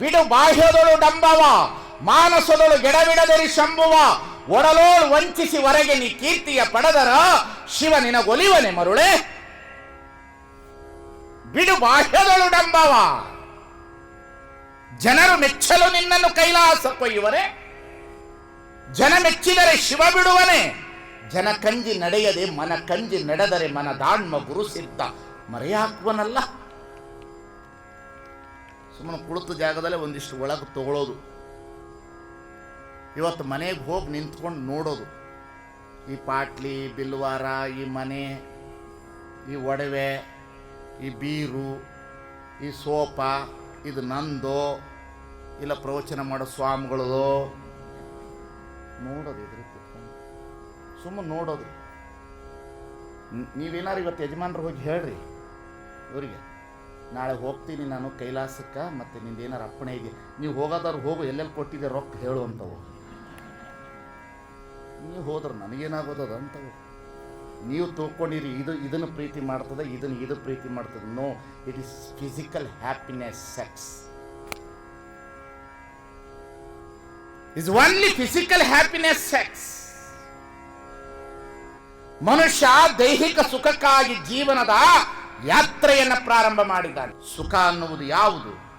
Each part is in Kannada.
ಬಿಡು ಬಾಹ್ಯದೊಳು ಡಂಬವ, ಮಾನಸದೊಳು ಗೆಡಬಿಡದರಿ ಶಂಭುವ, ಒಡಲೋಳು ವಂಚಿಸಿ ಹೊರಗೆ ನೀ ಕೀರ್ತಿಯ ಪಡೆದರ, ಶಿವ ನಿನಗೊಲಿವನೆ ಮರುಳೆ. ಬಿಡು ಬಾಹ್ಯದೊಳು ಡಂಬವ, ಜನರು ಮೆಚ್ಚಲು ನಿನ್ನನ್ನು ಕೈಲಾಸ ಕೊಯ್ಯುವರೆ ಜನ ಮೆಚ್ಚಿದರೆ ಶಿವ ಬಿಡುವನೆ, ಜನ ಕಂಜಿ ನಡೆಯದೆ ಮನ ಕಂಜಿ ನಡೆದರೆ ಮನ ದಾಣ್ಮ ಗುರು ಸಿದ್ಧ ಮರೆಯಾಕುವನಲ್ಲ. ಸುಮ್ಮನೆ ಕುಳಿತ ಜಾಗದಲ್ಲೇ ಒಂದಿಷ್ಟು ಒಳಗೆ ತಗೊಳ್ಳೋದು ಇವತ್ತು ಮನೆಗೆ ಹೋಗಿ ನಿಂತ್ಕೊಂಡು ನೋಡೋದು. ಈ ಪಾಟ್ಲಿ ಬಿಲ್ವಾರ, ಈ ಮನೆ, ಈ ಒಡವೆ, ಈ ಬೀರು, ಈ ಸೋಪ, ಇದು ನಂದೋ. ಇಲ್ಲ ಪ್ರವಚನ ಮಾಡೋ ಸ್ವಾಮಿಗಳದೋ. ನೋಡೋದು ಇದ್ರ ಸುಮ್ಮನೆ ನೋಡೋದು. ನೀವೇನಾರು ಇವತ್ತು ಯಜಮಾನ್ರು ಹೋಗಿ ಹೇಳ್ರಿ. ಇವರಿಗೆ. ನಾಳೆ ಹೋಗ್ತೀನಿ ನಾನು ಕೈಲಾಸಕ್ಕೆ, ಮತ್ತು ನಿಂದು ಏನಾರು ಅಪ್ಪಣೆ ಇದೆ. ನೀವು ಹೋಗೋದಾರು ಹೋಗು, ಎಲ್ಲೆಲ್ಲಿ ಕೊಟ್ಟಿದ್ದೆ ರೊಕ್ಕ ಹೇಳು ಅಂತವು. ನೀವು ಹೋದ್ರೆ ನನಗೇನಾಗೋದದ ಅಂತವು. ನೀವು ತಿಳ್ಕೊಂಡಿರಿ, ಇದು, ಇದನ್ನು ಪ್ರೀತಿ ಮಾಡ್ತದೆ, ಇದನ್ನು ಇದು ಪ್ರೀತಿ ಮಾಡ್ತದೆ. No it is physical happiness sex is only physical happiness sex ಮನುಷ್ಯ ದೈಹಿಕ ಸುಖಕ್ಕಾಗಿ ಜೀವನದ ಯಾತ್ರೆಯನ್ನು ಪ್ರಾರಂಭ ಮಾಡಿದ್ದಾನೆ. ಸುಖ ಅನ್ನುವುದು ಯಾವುದು?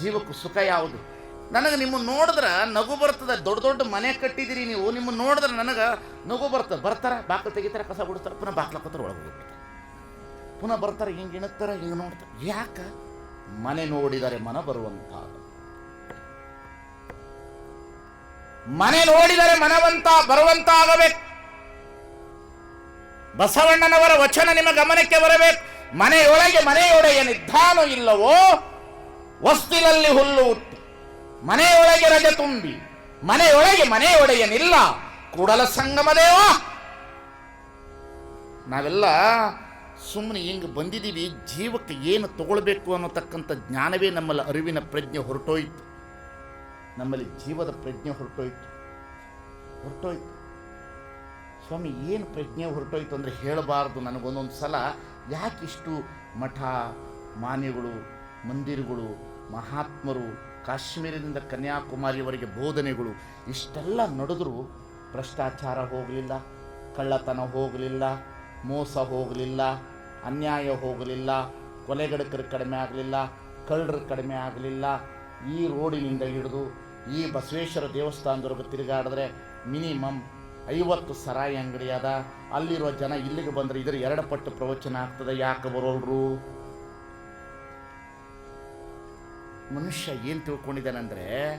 ಜೀವಕ್ಕೂ ಸುಖ ಯಾವುದು? ನನಗೆ ನಿಮ್ಮ ನೋಡಿದ್ರೆ ನಗು ಬರ್ತದೆ, ದೊಡ್ಡ ದೊಡ್ಡ ಮನೆ ಕಟ್ಟಿದಿರಿ ನೀವು. ನಿಮ್ಮ ನೋಡಿದ್ರೆ ನನಗೆ ನಗು ಬರ್ತದೆ. ಬರ್ತಾರೆ, ಬಾಕ್ಲು ತೆಗಿತಾರೆ, ಕಸ ಬಿಡ್ತಾರೆ, ಪುನಃ ಬಾಕ್ಲ ಕೂತಾರೆ ಒಳಗೆ ಹೋಗ್ಬಿಡ್ತಾರೆ. ಪುನಃ ಬರ್ತಾರೆ, ಹಿಂಗೆ ಇಣಕ್ತಾರೆ ಹಿಂಗೆ ನೋಡ್ತಾರೆ. ಯಾಕೆ? ಮನೆ ನೋಡಿದರೆ ಮನ ಬರುವಂತ ಮನೆ ನೋಡಿದರೆ ಮನವಂತ ಬರುವಂತ ಆಗಬೇಕು ಬಸವಣ್ಣನವರ ವಚನ ನಿಮ್ಮ ಗಮನಕ್ಕೆ ಬರಬೇಕು. ಮನೆಯೊಳಗೆ ಮನೆಯೊಡೆಯ ನಿಧಾನ ಇಲ್ಲವೋ ವಸ್ತಿನಲ್ಲಿ ಹುಲ್ಲು ಉತ್ತು ಮನೆಯೊಳಗೆ ರಜೆ ತುಂಬಿ, ಮನೆಯೊಳಗೆ ಮನೆಯೊಡೆಯನಿಲ್ಲ ಕೂಡಲ ಸಂಗಮ ದೇವ. ನಾವೆಲ್ಲ ಸುಮ್ಮನೆ ಹಿಂಗೆ ಬಂದಿದ್ದೀವಿ ಜೀವಕ್ಕೆ ಏನು ತಗೊಳ್ಬೇಕು ಅನ್ನೋತಕ್ಕಂಥ ಜ್ಞಾನವೇ ನಮ್ಮಲ್ಲಿ ಅರಿವಿನ ಪ್ರಜ್ಞೆ ಹೊರಟೋಯ್ತು. ನಮ್ಮಲ್ಲಿ ಜೀವದ ಪ್ರಜ್ಞೆ ಹೊರಟೋಯ್ತು. ಹೊರಟೋಯ್ತು. ಸ್ವಾಮಿ, ಏನು ಪ್ರಜ್ಞೆ ಹೊರಟೋಯ್ತು ಅಂದರೆ ಹೇಳಬಾರ್ದು ನನಗೊಂದೊಂದು ಸಲ. ಯಾಕಿಷ್ಟು ಮಠ, ಮಾನ್ಯಗಳು, ಮಂದಿರಗಳು, ಮಹಾತ್ಮರು, ಕಾಶ್ಮೀರದಿಂದ ಕನ್ಯಾಕುಮಾರಿಯವರೆಗೆ ಬೋಧನೆಗಳು, ಇಷ್ಟೆಲ್ಲ ನಡೆದರೂ ಭ್ರಷ್ಟಾಚಾರ ಹೋಗಲಿಲ್ಲ, ಕಳ್ಳತನ ಹೋಗಲಿಲ್ಲ, ಮೋಸ ಹೋಗಲಿಲ್ಲ, ಅನ್ಯಾಯ ಹೋಗಲಿಲ್ಲ, ಕೊಲೆಗಡಕರು ಕಡಿಮೆ ಆಗಲಿಲ್ಲ, ಕಳ್ಳರು ಕಡಿಮೆ ಆಗಲಿಲ್ಲ. ಈ ರೋಡಿನಿಂದ ಹಿಡಿದು ಈ ಬಸವೇಶ್ವರ ದೇವಸ್ಥಾನದವರೆಗೆ ತಿರುಗಾಡಿದ್ರೆ ಮಿನಿಮಮ್ ಐವತ್ತು ಸರಾಯಿ ಅಂಗಡಿ ಅದ. ಅಲ್ಲಿರುವ ಜನ ಇಲ್ಲಿಗೆ ಬಂದರೆ ಇದರ ಎರಡು ಪಟ್ಟು ಪ್ರವಚನ ಆಗ್ತದೆ. ಯಾಕೆ ಬರೋಲ್ರು? ಮನುಷ್ಯ ಏನು ತಿಳ್ಕೊಂಡಿದ್ದಾನೆಂದರೆ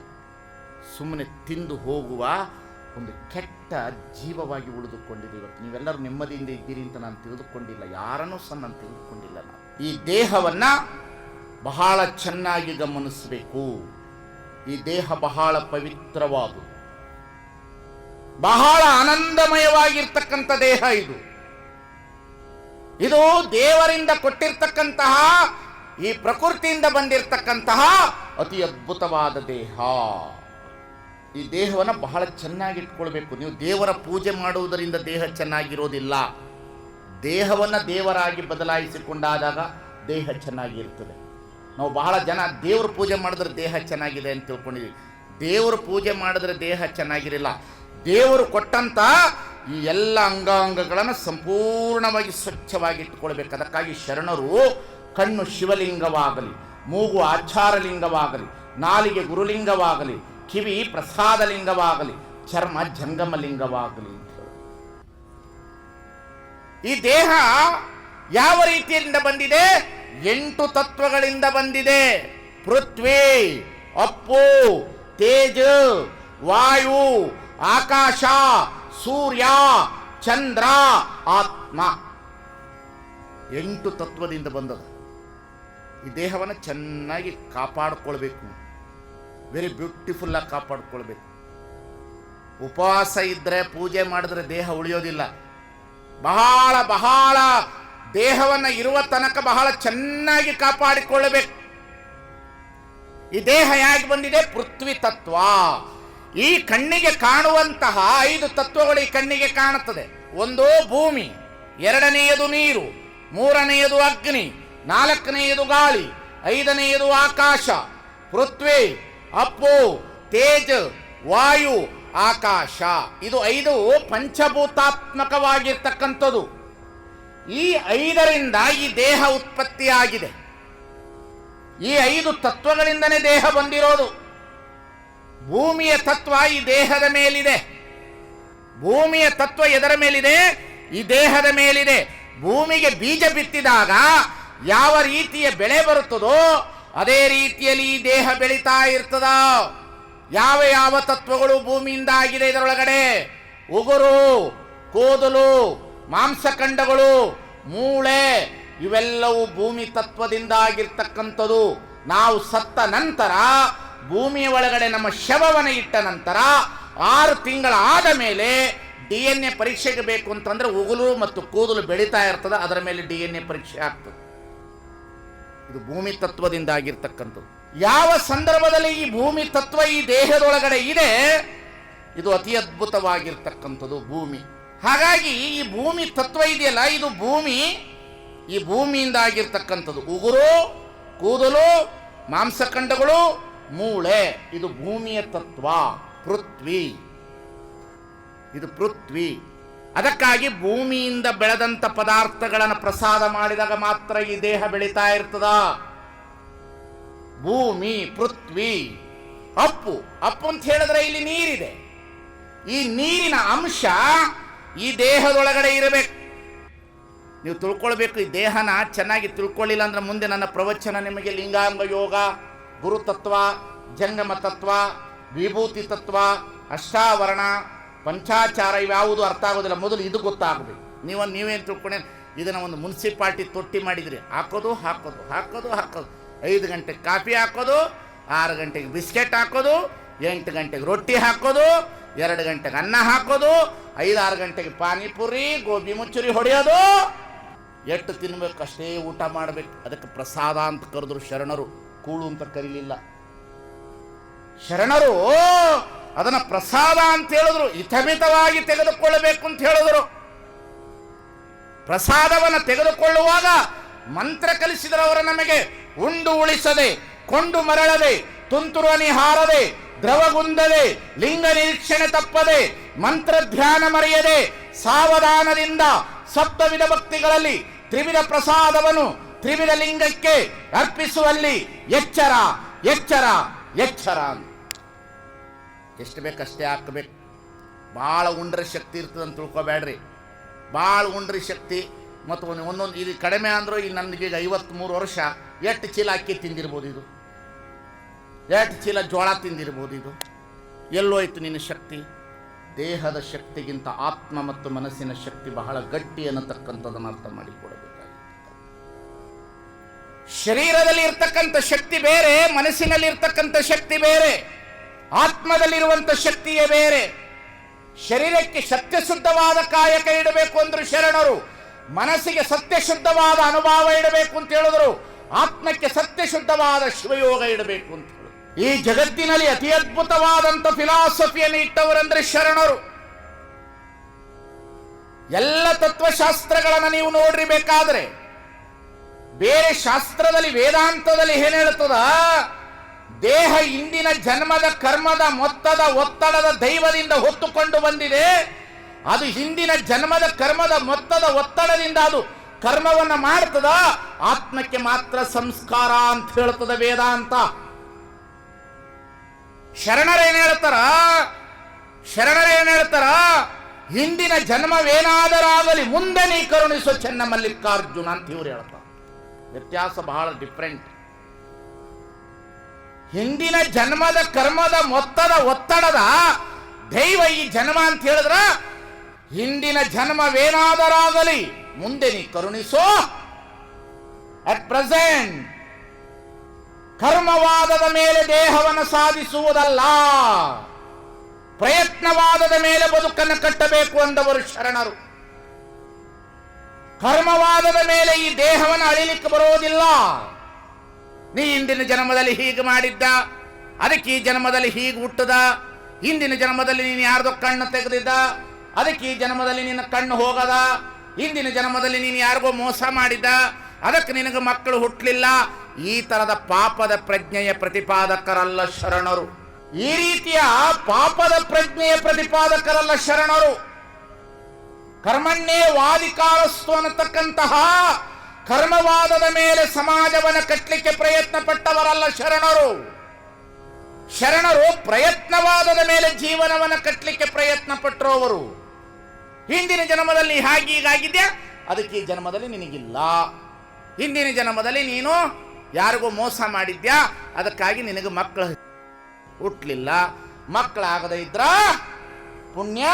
ಸುಮ್ಮನೆ ತಿಂದು ಹೋಗುವ ಒಂದು ಕೆಟ್ಟ ಜೀವವಾಗಿ ಉಳಿದುಕೊಂಡಿದೆ ಇವತ್ತು. ನೀವೆಲ್ಲರೂ ನೆಮ್ಮದಿಯಿಂದ ಇದ್ದೀರಿ ಅಂತ ನಾನು ತಿಳಿದುಕೊಂಡಿಲ್ಲ. ಯಾರನ್ನೂ ಸಹ ನಾನು ತಿಳಿದುಕೊಂಡಿಲ್ಲ ನಾನು. ಈ ದೇಹವನ್ನ ಬಹಳ ಚೆನ್ನಾಗಿ ಗಮನಿಸಬೇಕು. ಈ ದೇಹ ಬಹಳ ಪವಿತ್ರವಾದುದು ಬಹಳ ಆನಂದಮಯವಾಗಿರ್ತಕ್ಕಂಥ ದೇಹ ಇದು. ಇದು ದೇವರಿಂದ ಕೊಟ್ಟಿರ್ತಕ್ಕಂತಹ, ಈ ಪ್ರಕೃತಿಯಿಂದ ಬಂದಿರತಕ್ಕಂತಹ ಅತಿ ಅದ್ಭುತವಾದ ದೇಹ. ಈ ದೇಹವನ್ನು ಬಹಳ ಚೆನ್ನಾಗಿ ಇಟ್ಕೊಳ್ಬೇಕು. ನೀವು ದೇವರ ಪೂಜೆ ಮಾಡುವುದರಿಂದ ದೇಹ ಚೆನ್ನಾಗಿರೋದಿಲ್ಲ. ದೇಹವನ್ನು ದೇವರಾಗಿ ಬದಲಾಯಿಸಿಕೊಂಡಾದಾಗ ದೇಹ ಚೆನ್ನಾಗಿರ್ತದೆ. ನಾವು ಬಹಳ ಜನ ದೇವ್ರ ಪೂಜೆ ಮಾಡಿದ್ರೆ ದೇಹ ಚೆನ್ನಾಗಿದೆ ಅಂತ ತಿಳ್ಕೊಂಡಿದ್ದೀವಿ ದೇವ್ರ ಪೂಜೆ ಮಾಡಿದ್ರೆ ದೇಹ ಚೆನ್ನಾಗಿರಲಿಲ್ಲ. ದೇವರು ಕೊಟ್ಟಂತ ಈ ಎಲ್ಲ ಅಂಗಾಂಗಗಳನ್ನು ಸಂಪೂರ್ಣವಾಗಿ ಸ್ವಚ್ಛವಾಗಿ ಇಟ್ಟುಕೊಳ್ಬೇಕು. ಅದಕ್ಕಾಗಿ ಶರಣರು ಕಣ್ಣು ಶಿವಲಿಂಗವಾಗಲಿ, ಮೂಗು ಆಚಾರಲಿಂಗವಾಗಲಿ, ನಾಲಿಗೆ ಗುರುಲಿಂಗವಾಗಲಿ, ಕಿವಿ ಪ್ರಸಾದಲಿಂಗವಾಗಲಿ, ಚರ್ಮ ಜಂಗಮಲಿಂಗವಾಗಲಿ. ಈ ದೇಹ ಯಾವ ರೀತಿಯಿಂದ ಬಂದಿದೆ? ಎಂಟು ತತ್ವಗಳಿಂದ ಬಂದಿದೆ. ಪೃಥ್ವಿ, ಅಪ್ಪು, ತೇಜ, ವಾಯು ಆಕಾಶ, ಸೂರ್ಯ, ಚಂದ್ರ, ಆತ್ಮ. ಎಂಟು ತತ್ವದಿಂದ ಬಂದದ. ಈ ದೇಹವನ್ನು ಚೆನ್ನಾಗಿ ಕಾಪಾಡಿಕೊಳ್ಬೇಕು. ವೆರಿ ಬ್ಯೂಟಿಫುಲ್ಲಾಗಿ ಕಾಪಾಡಿಕೊಳ್ಬೇಕು. ಉಪವಾಸ ಇದ್ದರೆ ಪೂಜೆ ಮಾಡಿದ್ರೆ ದೇಹ ಉಳಿಯೋದಿಲ್ಲ. ಬಹಳ ಬಹಳ ದೇಹವನ್ನು ಇರುವ ತನಕ ಬಹಳ ಚೆನ್ನಾಗಿ ಕಾಪಾಡಿಕೊಳ್ಳಬೇಕು. ಈ ದೇಹ ಯಾಕೆ ಬಂದಿದೆ? ಪೃಥ್ವಿ ತತ್ವ. ಈ ಕಣ್ಣಿಗೆ ಕಾಣುವಂತಹ ಐದು ತತ್ವಗಳು ಈ ಕಣ್ಣಿಗೆ ಕಾಣುತ್ತದೆ. ಒಂದು ಭೂಮಿ, ಎರಡನೆಯದು ನೀರು, ಮೂರನೆಯದು ಅಗ್ನಿ, ನಾಲ್ಕನೆಯದು ಗಾಳಿ, ಐದನೆಯದು ಆಕಾಶ, ಪೃಥ್ವಿ, ಅಪ್ಪು, ತೇಜ್, ವಾಯು, ಆಕಾಶ. ಇದು ಐದು ಪಂಚಭೂತಾತ್ಮಕವಾಗಿರ್ತಕ್ಕಂಥದ್ದು. ಈ ಐದರಿಂದ ಈ ದೇಹ ಉತ್ಪತ್ತಿಯಾಗಿದೆ. ಈ ಐದು ತತ್ವಗಳಿಂದನೇ ದೇಹ ಬಂದಿರೋದು. ಭೂಮಿಯ ತತ್ವ ಈ ದೇಹದ ಮೇಲಿದೆ. ಭೂಮಿಯ ತತ್ವ ಎದರ ಮೇಲಿದೆ? ಈ ದೇಹದ ಮೇಲಿದೆ. ಭೂಮಿಗೆ ಬೀಜ ಬಿತ್ತಿದಾಗ ಯಾವ ರೀತಿಯ ಬೆಳೆ ಬರುತ್ತದೋ ಅದೇ ರೀತಿಯಲ್ಲಿ ಈ ದೇಹ ಬೆಳೀತಾ ಇರ್ತದ. ಯಾವ ಯಾವ ತತ್ವಗಳು ಭೂಮಿಯಿಂದ ಆಗಿದೆ ಇದರೊಳಗಡೆ? ಉಗುರು, ಕೂದಲು ಮಾಂಸಖಂಡಗಳು ಮೂಳೆ, ಇವೆಲ್ಲವೂ ಭೂಮಿ ತತ್ವದಿಂದ ಆಗಿರ್ತಕ್ಕಂಥದ್ದು ನಾವು ಸತ್ತ ನಂತರ ಭೂಮಿಯ ಒಳಗಡೆ ನಮ್ಮ ಶವವನ್ನು ಇಟ್ಟ ನಂತರ ಆರು ತಿಂಗಳಾದ ಮೇಲೆ ಡಿ ಎನ್ ಎ ಪರೀಕ್ಷೆಗೆ ಬೇಕು ಅಂತಂದ್ರೆ ಉಗುಲು ಮತ್ತು ಕೂದಲು ಬೆಳೀತಾ ಇರ್ತದೆ, ಅದರ ಮೇಲೆ ಡಿ ಎನ್ ಎ ಪರೀಕ್ಷೆ ಆಗ್ತದೆ. ಇದು ಭೂಮಿ ತತ್ವದಿಂದ ಆಗಿರ್ತಕ್ಕಂಥದ್ದು. ಯಾವ ಸಂದರ್ಭದಲ್ಲಿ ಈ ಭೂಮಿ ತತ್ವ ಈ ದೇಹದೊಳಗಡೆ ಇದೆ? ಇದು ಅತಿ ಅದ್ಭುತವಾಗಿರ್ತಕ್ಕಂಥದ್ದು ಭೂಮಿ. ಹಾಗಾಗಿ ಈ ಭೂಮಿ ತತ್ವ ಇದೆಯಲ್ಲ, ಇದು ಭೂಮಿ, ಈ ಭೂಮಿಯಿಂದ ಆಗಿರ್ತಕ್ಕಂಥದ್ದು. ಉಗುರು ಕೂದಲು, ಮಾಂಸಖಂಡಗಳು ಮೂಳೆ, ಇದು ಭೂಮಿಯ ತತ್ವ, ಪೃಥ್ವಿ. ಇದು ಪೃಥ್ವಿ. ಅದಕ್ಕಾಗಿ ಭೂಮಿಯಿಂದ ಬೆಳೆದಂಥ ಪದಾರ್ಥಗಳನ್ನು ಪ್ರಸಾದ ಮಾಡಿದಾಗ ಮಾತ್ರ ಈ ದೇಹ ಬೆಳೀತಾ ಇರ್ತದ. ಭೂಮಿ, ಪೃಥ್ವಿ. ಅಪ್ಪು ಅಪ್ಪು ಅಂತ ಹೇಳಿದ್ರೆ ಇಲ್ಲಿ ನೀರಿದೆ. ಈ ನೀರಿನ ಅಂಶ ಈ ದೇಹದೊಳಗಡೆ ಇರಬೇಕು. ನೀವು ತಿಳ್ಕೊಳ್ಬೇಕು, ಈ ದೇಹನ ಚೆನ್ನಾಗಿ ತಿಳ್ಕೊಳ್ಳಿಲ್ಲ ಅಂದ್ರೆ ಮುಂದೆ ನನ್ನ ಪ್ರವಚನ ನಿಮಗೆ ಲಿಂಗಾಂಗ ಯೋಗ ಗುರುತತ್ವ ಜಂಗಮ ತತ್ವ ವಿಭೂತಿ ತತ್ವ ಅಷ್ಟಾವರಣ, ಪಂಚಾಚಾರ ಇವ್ಯಾವುದು ಅರ್ಥ ಆಗೋದಿಲ್ಲ. ಮೊದಲು ಇದು ಗೊತ್ತಾಗಬೇಕು. ನೀವು ನೀವೇನು ತಿಳ್ಕೊಂಡೆ, ಇದನ್ನು ಒಂದು ಮುನ್ಸಿಪಾಲ್ಟಿ ತೊಟ್ಟಿ ಮಾಡಿದ್ರಿ. ಹಾಕೋದು ಹಾಕೋದು ಹಾಕೋದು ಹಾಕೋದು. ಐದು ಗಂಟೆಗೆ ಕಾಫಿ ಹಾಕೋದು, ಆರು ಗಂಟೆಗೆ ಬಿಸ್ಕೆಟ್ ಹಾಕೋದು, ಎಂಟು ಗಂಟೆಗೆ ರೊಟ್ಟಿ ಹಾಕೋದು, ಎರಡು ಗಂಟೆಗೆ ಅನ್ನ ಹಾಕೋದು, ಐದಾರು ಗಂಟೆಗೆ ಪಾನಿಪುರಿ, ಗೋಬಿ ಮುಚ್ಚುರಿ ಹೊಡೆಯೋದು. ಎಷ್ಟು ತಿನ್ಬೇಕು ಅಷ್ಟೇ ಊಟ ಮಾಡಬೇಕು. ಅದಕ್ಕೆ ಪ್ರಸಾದ ಅಂತ ಕರೆದ್ರು ಶರಣರು. ಕೂಳು ಅಂತ ಕರೀಲಿಲ್ಲ. ಶರಣರು, ಅದನ್ನ ಪ್ರಸಾದ ಅಂತ ಹೇಳಿದ್ರು. ಹಿತಮಿತವಾಗಿ ತೆಗೆದುಕೊಳ್ಳಬೇಕು ಅಂತ ಹೇಳಿದ್ರು. ಪ್ರಸಾದವನ್ನು ತೆಗೆದುಕೊಳ್ಳುವಾಗ ಮಂತ್ರ ಕಲಿಸಿದರವರು ನಮಗೆ ಉಂಡು ಉಳಿಸದೆ, ಕೊಂಡು ಮರಳದೆ, ತುಂತುರು ಹಾರದೆ ದ್ರವಗುಂದದೆ ಲಿಂಗ ನಿರೀಕ್ಷಣೆ ತಪ್ಪದೆ, ಮಂತ್ರ ಧ್ಯಾನ ಮರೆಯದೆ, ಸಾವಧಾನದಿಂದ ಸಪ್ತವಿಧ ಭಕ್ತಿಗಳಲ್ಲಿ ತ್ರಿವಿಧ ಪ್ರಸಾದವನ್ನು ತ್ರಿವಿಧ ಲಿಂಗಕ್ಕೆ ಅರ್ಪಿಸುವಲ್ಲಿ ಎಚ್ಚರ ಎಚ್ಚರ ಎಚ್ಚರ ಎಷ್ಟು ಬೇಕಷ್ಟೇ ಹಾಕಬೇಕು. ಭಾಳ ಉಂಡ್ರೆ ಶಕ್ತಿ ಇರ್ತದೆ ಅಂತ ತಿಳ್ಕೊಬೇಡ್ರಿ. ಭಾಳ ಉಂಡ್ರಿ ಶಕ್ತಿ ಮತ್ತು ಒಂದು ಒಂದೊಂದು ಇದು ಕಡಿಮೆ ಅಂದರೂ ಇಲ್ಲಿ ನನಗೆ ಈಗ ಐವತ್ತ್ಮೂರು ವರ್ಷ ಎಷ್ಟು ಚೀಲ ಅಕ್ಕಿ ತಿಂದಿರ್ಬೋದು ಇದು. ಎಷ್ಟು ಚೀಲ ಜೋಳ ತಿಂದಿರ್ಬೋದು ಇದು. ಎಲ್ಲೋಯ್ತು ನಿನ್ನ ಶಕ್ತಿ. ದೇಹದ ಶಕ್ತಿಗಿಂತ ಆತ್ಮ ಮತ್ತು ಮನಸ್ಸಿನ ಶಕ್ತಿ ಬಹಳ ಗಟ್ಟಿ ಅನ್ನತಕ್ಕಂಥದ್ದನ್ನು ಅರ್ಥ ಮಾಡಿಕೊಡಬೇಕಾಗಿತ್ತು ಶರೀರದಲ್ಲಿ ಇರ್ತಕ್ಕಂಥ ಶಕ್ತಿ ಬೇರೆ ಮನಸ್ಸಿನಲ್ಲಿ ಇರ್ತಕ್ಕಂಥ ಶಕ್ತಿ ಬೇರೆ, ಆತ್ಮದಲ್ಲಿರುವಂಥ ಶಕ್ತಿಯೇ ಬೇರೆ. ಶರೀರಕ್ಕೆ ಸತ್ಯಶುದ್ಧವಾದ ಕಾಯಕ ಇಡಬೇಕು ಅಂದ್ರು ಶರಣರು, ಮನಸ್ಸಿಗೆ ಸತ್ಯಶುದ್ಧವಾದ ಅನುಭವ ಇಡಬೇಕು ಅಂತ ಹೇಳಿದ್ರು, ಆತ್ಮಕ್ಕೆ ಸತ್ಯಶುದ್ಧವಾದ ಶಿವಯೋಗ ಇಡಬೇಕು ಅಂತ ಹೇಳಿದ್ರು. ಈ ಜಗತ್ತಿನಲ್ಲಿ ಅತಿ ಅದ್ಭುತವಾದಂಥ ಫಿಲಾಸಫಿಯನ್ನು ಇಟ್ಟವರಂದ್ರೆ ಶರಣರು. ಎಲ್ಲ ತತ್ವಶಾಸ್ತ್ರಗಳನ್ನು ನೀವು ನೋಡ್ರಿ ಬೇಕಾದ್ರೆ. ಬೇರೆ ಶಾಸ್ತ್ರದಲ್ಲಿ ವೇದಾಂತದಲ್ಲಿ ಏನ್ ಹೇಳ್ತದ? ದೇಹ ಇಂದಿನ ಜನ್ಮದ, ಕರ್ಮದ, ಮೊತ್ತದ, ಒತ್ತಡದ ದೈವದಿಂದ ಹೊತ್ತುಕೊಂಡು ಬಂದಿದೆ. ಅದು ಹಿಂದಿನ ಜನ್ಮದ, ಕರ್ಮದ, ಮೊತ್ತದ, ಒತ್ತಡದಿಂದ ಅದು ಕರ್ಮವನ್ನ ಮಾಡ್ತದ? ಆತ್ಮಕ್ಕೆ ಮಾತ್ರ ಸಂಸ್ಕಾರ ಅಂತ ಹೇಳ್ತದ ವೇದಾಂತ. ಶರಣರೇನ್ ಹೇಳ್ತಾರ? ಶರಣರೇನ್ ಹೇಳ್ತಾರ? ಹಿಂದಿನ ಜನ್ಮವೇನಾದರಾಗಲಿ, ಮುಂದೆ ನೀ ಕರುಣಿಸೋ ಚೆನ್ನ ಮಲ್ಲಿಕಾರ್ಜುನ ಅಂತ ಇವ್ರು ಹೇಳ್ತಾರೆ. ವ್ಯತ್ಯಾಸ ಬಹಳ ಡಿಫ್ರೆಂಟ್ ಹಿಂದಿನ ಜನ್ಮದ ಕರ್ಮದ ಮೊತ್ತದ ಒತ್ತಡದ ದೈವ ಈ ಜನ್ಮ ಅಂತ ಹೇಳಿದ್ರ, ಹಿಂದಿನ ಜನ್ಮವೇನಾದರಾಗಲಿ, ಮುಂದೆ ನೀ ಕರುಣಿಸೋ. ಅಟ್ ಪ್ರೆಸೆಂಟ್ ಕರ್ಮವಾದದ ಮೇಲೆ ದೇಹವನ್ನು ಸಾಧಿಸುವುದಲ್ಲ. ಪ್ರಯತ್ನವಾದದ ಮೇಲೆ ಬದುಕನ್ನು ಕಟ್ಟಬೇಕು ಅಂದವರು ಶರಣರು. ಕರ್ಮವಾದದ ಮೇಲೆ ಈ ದೇಹವನ್ನು ಅಳಿಲಿಕ್ಕೆ ಬರೋದಿಲ್ಲ ನೀ ಹಿಂದಿನ ಜನ್ಮದಲ್ಲಿ ಹೀಗೆ ಮಾಡಿದ್ದ, ಅದಕ್ಕೆ ಈ ಜನ್ಮದಲ್ಲಿ ಹೀಗೆ ಹುಟ್ಟದ ಹಿಂದಿನ ಜನ್ಮದಲ್ಲಿ ನೀನು ಯಾರ್ದೋ ಕಣ್ಣು ತೆಗೆದಿದ್ದ, ಅದಕ್ಕೆ ಈ ಜನ್ಮದಲ್ಲಿ ನಿನ್ನ ಕಣ್ಣು ಹೋಗದ ಹಿಂದಿನ ಜನ್ಮದಲ್ಲಿ ನೀನು ಯಾರಿಗೋ ಮೋಸ ಮಾಡಿದ್ದ, ಅದಕ್ಕೆ ನಿನಗೆ ಮಕ್ಕಳು ಹುಟ್ಟಲಿಲ್ಲ ಈ ತರದ ಪಾಪದ ಪ್ರಜ್ಞೆಯ ಪ್ರತಿಪಾದಕರಲ್ಲ ಶರಣರು. ಈ ರೀತಿಯ ಪಾಪದ ಪ್ರಜ್ಞೆಯ ಪ್ರತಿಪಾದಕರಲ್ಲ ಶರಣರು. ಕರ್ಮಣ್ಣೇ ವಾದಿಕಾರಸ್ತು ಅನ್ನತಕ್ಕಂತಹ ಕರ್ಮವಾದದ ಮೇಲೆ ಸಮಾಜವನ್ನು ಕಟ್ಟಲಿಕ್ಕೆ ಪ್ರಯತ್ನ ಪಟ್ಟವರಲ್ಲ ಶರಣರು. ಶರಣರು ಪ್ರಯತ್ನವಾದದ ಮೇಲೆ ಜೀವನವನ್ನು ಕಟ್ಟಲಿಕ್ಕೆ ಪ್ರಯತ್ನ ಪಟ್ಟರು ಅವರು ಹಿಂದಿನ ಜನ್ಮದಲ್ಲಿ ಹಾಗೆ ಹೀಗಾಗಿದ್ಯಾ ಅದಕ್ಕೆ ಈ ಜನ್ಮದಲ್ಲಿ ನಿನಗಿಲ್ಲ. ಹಿಂದಿನ ಜನ್ಮದಲ್ಲಿ ನೀನು ಯಾರಿಗೂ ಮೋಸ ಮಾಡಿದ್ಯಾ? ಅದಕ್ಕಾಗಿ ನಿನಗೆ ಮಕ್ಕಳು ಹುಟ್ಟಲಿಲ್ಲ ಮಕ್ಕಳಾಗದೇ ಇದ್ರ ಪುಣ್ಯ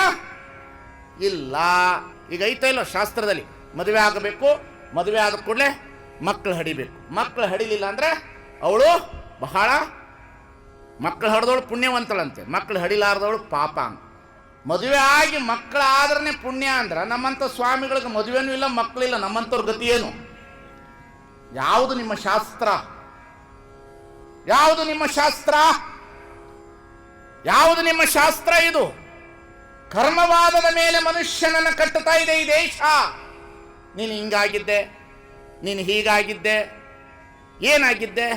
ಇಲ್ಲ. ಈಗ ಐತ ಇಲ್ಲ ಶಾಸ್ತ್ರದಲ್ಲಿ. ಮದುವೆ ಆಗಬೇಕು, ಮದುವೆ ಆದ ಕೂಡಲೇ ಮಕ್ಕಳು ಹಡಿಬೇಕು. ಮಕ್ಕಳು ಹಡಿಲಿಲ್ಲ ಅಂದ್ರೆ ಅವಳು ಬಹಳ ಮಕ್ಕಳು ಹಡ್ದವಳು ಪುಣ್ಯವಂತಳಂತೆ. ಮಕ್ಕಳು ಹಡಿಲಾರ್ದವಳು ಪಾಪ ಅಂತ. ಮದುವೆ ಆಗಿ ಮಕ್ಕಳಾದ್ರೆ ಪುಣ್ಯ ಅಂದ್ರೆ ನಮ್ಮಂಥ ಸ್ವಾಮಿಗಳಿಗೆ ಮದುವೆನೂ ಇಲ್ಲ ಮಕ್ಕಳಿಲ್ಲ ನಮ್ಮಂಥವ್ರ ಗತಿ ಏನು? ಯಾವುದು ನಿಮ್ಮ ಶಾಸ್ತ್ರ? ಯಾವುದು ನಿಮ್ಮ ಶಾಸ್ತ್ರ? ಯಾವುದು ನಿಮ್ಮ ಶಾಸ್ತ್ರ ಇದು? ಕರ್ಮವಾದದ ಮೇಲೆ ಮನುಷ್ಯನನ್ನು ಕಟ್ಟುತ್ತಾ ಇದೆ ಈ ದೇಶ. ನೀನು ಹಿಂಗಾಗಿದ್ದೆ, ನೀನು ಹೀಗಾಗಿದ್ದೆ, ಏನಾಗಿದ್ದೆ?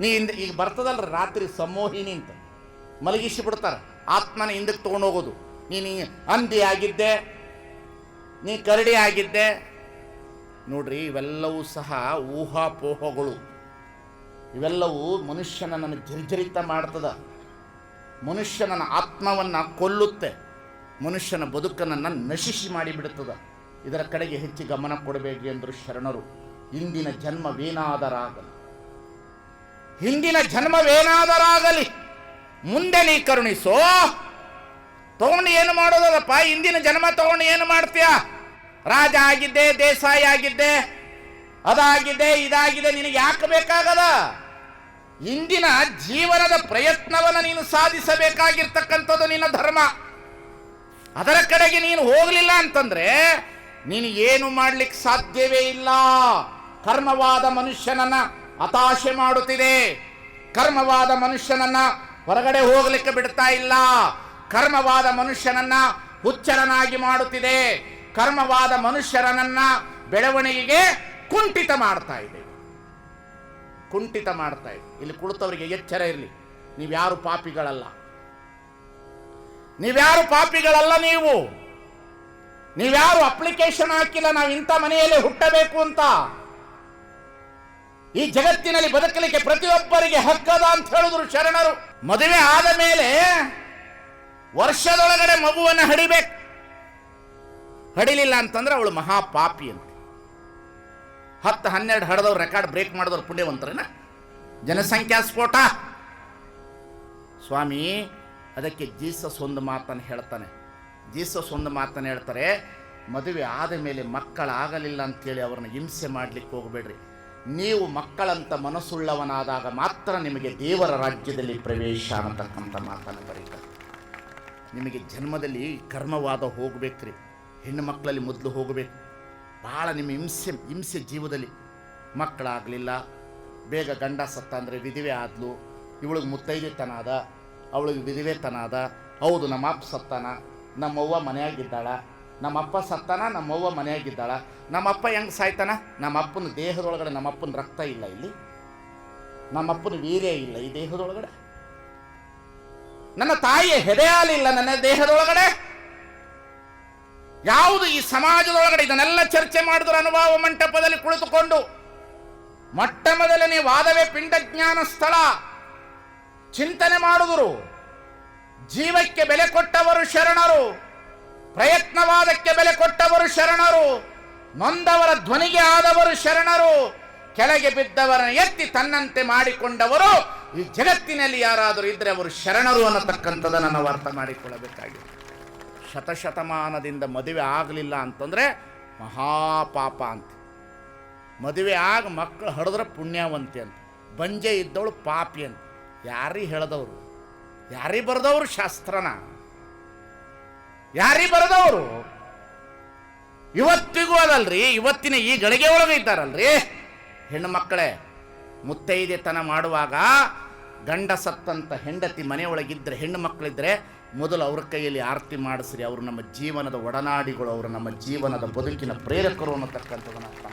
ನೀ ಹಿಂದೆ, ಈಗ ಬರ್ತದಲ್ಲ ರಾತ್ರಿ ಸಮೋಹಿನಿ ಅಂತ. ಮಲಗಿಸಿ ಬಿಡ್ತಾರೆ. ಆತ್ಮನ ಹಿಂದಕ್ಕೆ ತೊಗೊಂಡೋಗೋದು ನೀನು ಅಂದಿ ಆಗಿದ್ದೆ, ನೀ ಕರಡಿ ಆಗಿದ್ದೆ. ನೋಡ್ರಿ, ಇವೆಲ್ಲವೂ ಸಹ ಊಹಾಪೋಹಗಳು. ಇವೆಲ್ಲವೂ ಮನುಷ್ಯನನ್ನು ಜರ್ಜರಿತ ಮಾಡ್ತದ. ಮನುಷ್ಯನ ಆತ್ಮವನ್ನು ಕೊಲ್ಲುತ್ತೆ. ಮನುಷ್ಯನ ಬದುಕನ್ನು ನಶಿಸಿ ಮಾಡಿಬಿಡುತ್ತದೆ. ಇದರ ಕಡೆಗೆ ಹೆಚ್ಚು ಗಮನ ಕೊಡಬೇಕು ಎಂದರು ಶರಣರು. ಇಂದಿನ ಜನ್ಮವೇನಾದರಾಗಲಿ. ಹಿಂದಿನ ಜನ್ಮವೇನಾದರಾಗಲಿ. ಮುಂದೆ ನೀ ಕರುಣಿಸೋ. ತಗೊಂಡು ಏನು ಮಾಡೋದಪ್ಪ ಹಿಂದಿನ ಜನ್ಮ ತಗೊಂಡು ಏನು ಮಾಡ್ತೀಯ? ರಾಜ ಆಗಿದ್ದೆ, ದೇಸಾಯಿ ಆಗಿದ್ದೆ, ಅದಾಗಿದೆ, ಇದಾಗಿದೆ, ನಿನಗೆ ಯಾಕೆ ಬೇಕಾಗದ? ಇಂದಿನ ಜೀವನದ ಪ್ರಯತ್ನವನ್ನು ನೀನು ಸಾಧಿಸಬೇಕಾಗಿರ್ತಕ್ಕಂಥದ್ದು ನಿನ್ನ ಧರ್ಮ. ಅದರ ಕಡೆಗೆ ನೀನು ಹೋಗಲಿಲ್ಲ ಅಂತಂದ್ರೆ ನೀನು ಏನು ಮಾಡ್ಲಿಕ್ಕೆ ಸಾಧ್ಯವೇ ಇಲ್ಲ. ಕರ್ಮವಾದ ಮನುಷ್ಯನನ್ನ ಹತಾಶೆ ಮಾಡುತ್ತಿದೆ. ಕರ್ಮವಾದ ಮನುಷ್ಯನನ್ನ ಹೊರಗಡೆ ಹೋಗಲಿಕ್ಕೆ ಬಿಡ್ತಾ ಇಲ್ಲ. ಕರ್ಮವಾದ ಮನುಷ್ಯನನ್ನ ಹುಚ್ಚರನಾಗಿ ಮಾಡುತ್ತಿದೆ. ಕರ್ಮವಾದ ಮನುಷ್ಯರನನ್ನ ಬೆಳವಣಿಗೆಗೆ ಕುಂಠಿತ ಮಾಡ್ತಾ ಇದೆ. ಕುಂಠಿತ ಮಾಡ್ತಾ ಇದೆ. ಇಲ್ಲಿ ಕುಳಿತವರಿಗೆ ಎಚ್ಚರ ಇರಲಿ. ನೀವ್ಯಾರು ಪಾಪಿಗಳಲ್ಲ. ನೀವ್ಯಾರು ಪಾಪಿಗಳಲ್ಲ ನೀವು? ನೀವ್ಯಾರು ಅಪ್ಲಿಕೇಶನ್ ಹಾಕಿಲ್ಲ, ನಾವು ಇಂಥ ಮನೆಯಲ್ಲಿ ಹುಟ್ಟಬೇಕು ಅಂತ? ಈ ಜಗತ್ತಿನಲ್ಲಿ ಬದುಕಲಿಕ್ಕೆ ಪ್ರತಿಯೊಬ್ಬರಿಗೆ ಹಕ್ಕದ ಅಂತ ಹೇಳಿದ್ರು ಶರಣರು. ಮದುವೆ ಆದ ಮೇಲೆ ವರ್ಷದೊಳಗಡೆ ಮಗುವನ್ನು ಹಡಿಬೇಕು. ಹಡಿಲಿಲ್ಲ ಅಂತಂದ್ರೆ ಅವಳು ಮಹಾಪಾಪಿ ಅಂತ. ಹತ್ತು, ಹನ್ನೆರಡು ಹಡದವ್ರು ರೆಕಾರ್ಡ್ ಬ್ರೇಕ್ ಮಾಡಿದವ್ರು ಪುಣ್ಯವಂತರೇನ? ಜನಸಂಖ್ಯಾ ಸ್ಫೋಟ. ಸ್ವಾಮಿ ಅದಕ್ಕೆ ಜೀಸಸ್ ಒಂದು ಮಾತನ್ನು ಹೇಳ್ತಾನೆ. ಜೀಸಸ್ ಒಂದು ಮಾತನ್ನು ಹೇಳ್ತಾರೆ, ಮದುವೆ ಆದ ಮೇಲೆ ಮಕ್ಕಳಾಗಲಿಲ್ಲ ಅಂತೇಳಿ ಅವ್ರನ್ನ ಹಿಂಸೆ ಮಾಡಲಿಕ್ಕೆ ಹೋಗಬೇಡ್ರಿ. ನೀವು ಮಕ್ಕಳಂತ ಮನಸ್ಸುಳ್ಳವನಾದಾಗ ಮಾತ್ರ ನಿಮಗೆ ದೇವರ ರಾಜ್ಯದಲ್ಲಿ ಪ್ರವೇಶ ಅನ್ನತಕ್ಕಂಥ ಮಾತನ್ನು ಬರೀತಾರೆ. ನಿಮಗೆ ಜನ್ಮದಲ್ಲಿ ಕರ್ಮವಾದ ಹೋಗ್ಬೇಕ್ರಿ. ಹೆಣ್ಣು ಮಕ್ಕಳಲ್ಲಿ ಮೊದಲು ಹೋಗಬೇಕು. ಭಾಳ ನಿಮ್ಮ ಹಿಂಸೆ ಹಿಂಸೆ ಜೀವದಲ್ಲಿ. ಮಕ್ಕಳಾಗಲಿಲ್ಲ, ಬೇಗ ಗಂಡ ಸತ್ತ ಅಂದರೆ ವಿಧಿವೆ ಆದ್ಲು, ಇವಳಿಗೆ ಮುತ್ತೈದೆತನ ಅದ ಅವಳಿಗೆ ವಿಧಿವೆತನ ಅದ ಹೌದು, ನಮ್ಮ ಅಪ್ಪ ಸತ್ತಾನ. ನಮ್ಮವ್ವ ಮನೆಯಾಗಿದ್ದಾಳ. ನಮ್ಮಪ್ಪ ಸತ್ತಾನ, ನಮ್ಮವ್ವ ಮನೆಯಾಗಿದ್ದಾಳ. ನಮ್ಮಪ್ಪ ಹೆಂಗೆ ಸಾಯ್ತಾನ? ನಮ್ಮಪ್ಪನ ದೇಹದೊಳಗಡೆ ನಮ್ಮಪ್ಪನ ರಕ್ತ ಇಲ್ಲ ಇಲ್ಲಿ. ನಮ್ಮಪ್ಪನ ವೀರ್ಯ ಇಲ್ಲ ಈ ದೇಹದೊಳಗಡೆ. ನನ್ನ ತಾಯಿಯ ಹೆದೆಯಾಲಿಲ್ಲ ನನ್ನ ದೇಹದೊಳಗಡೆ. ಯಾವುದು ಈ ಸಮಾಜದೊಳಗಡೆ ಇದನ್ನೆಲ್ಲ ಚರ್ಚೆ ಮಾಡಿದ್ರು ಅನುಭವ ಮಂಟಪದಲ್ಲಿ ಕುಳಿತುಕೊಂಡು. ಮೊಟ್ಟ ಮೊದಲನೇ ವಾದವೇ ಪಿಂಡಜ್ಞಾನ ಸ್ಥಳ. ಚಿಂತನೆ ಮಾಡಿದರು. ಜೀವಕ್ಕೆ ಬೆಲೆ ಕೊಟ್ಟವರು ಶರಣರು. ಪ್ರಯತ್ನವಾದಕ್ಕೆ ಬೆಲೆ ಕೊಟ್ಟವರು ಶರಣರು. ನೊಂದವರ ಧ್ವನಿಗೆ ಆದವರು ಶರಣರು. ಕೆಳಗೆ ಬಿದ್ದವರನ್ನು ಎತ್ತಿ ತನ್ನಂತೆ ಮಾಡಿಕೊಂಡವರು. ಈ ಜಗತ್ತಿನಲ್ಲಿ ಯಾರಾದರೂ ಇದ್ದರೆ ಅವರು ಶರಣರು ಅನ್ನತಕ್ಕಂಥದ್ದನ್ನು ನಾವು ಅರ್ಥ ಮಾಡಿಕೊಳ್ಳಬೇಕಾಗಿದೆ. ಶತಶತಮಾನದಿಂದ ಮದುವೆ ಆಗಲಿಲ್ಲ ಅಂತಂದರೆ ಮಹಾಪಾಪ ಅಂತ. ಮದುವೆ ಆಗ ಮಕ್ಕಳು ಹಡಿದ್ರೆ ಪುಣ್ಯವಂತಿ ಅಂತ. ಬಂಜೆ ಇದ್ದವಳು ಪಾಪಿ ಅಂತ. ಯಾರೀ ಹೇಳದವರು? ಯಾರಿ ಬರೆದವರು ಶಾಸ್ತ್ರನ? ಯಾರೀ ಬರೆದವರು? ಇವತ್ತಿಗೂ ಅದಲ್ರಿ, ಇವತ್ತಿನ ಈ ಗಳಿಗೆ ಒಳಗೆ ಇದ್ದಾರಲ್ರಿ. ಹೆಣ್ಣು ಮಕ್ಕಳೇ, ಮುತ್ತೈದೆತನ ಮಾಡುವಾಗ ಗಂಡ ಸತ್ತಂತ ಹೆಂಡತಿ ಮನೆಯೊಳಗಿದ್ರೆ, ಹೆಣ್ಣು ಮಕ್ಕಳಿದ್ರೆ ಮೊದಲು ಅವ್ರ ಕೈಯಲ್ಲಿ ಆರತಿ ಮಾಡಿಸ್ರಿ. ಅವರು ನಮ್ಮ ಜೀವನದ ಒಡನಾಡಿಗಳು, ಅವರು ನಮ್ಮ ಜೀವನದ ಬದುಕಿನ ಪ್ರೇರಕರು ಅನ್ನತಕ್ಕಂಥದ್ದನ್ನು ಅರ್ಥ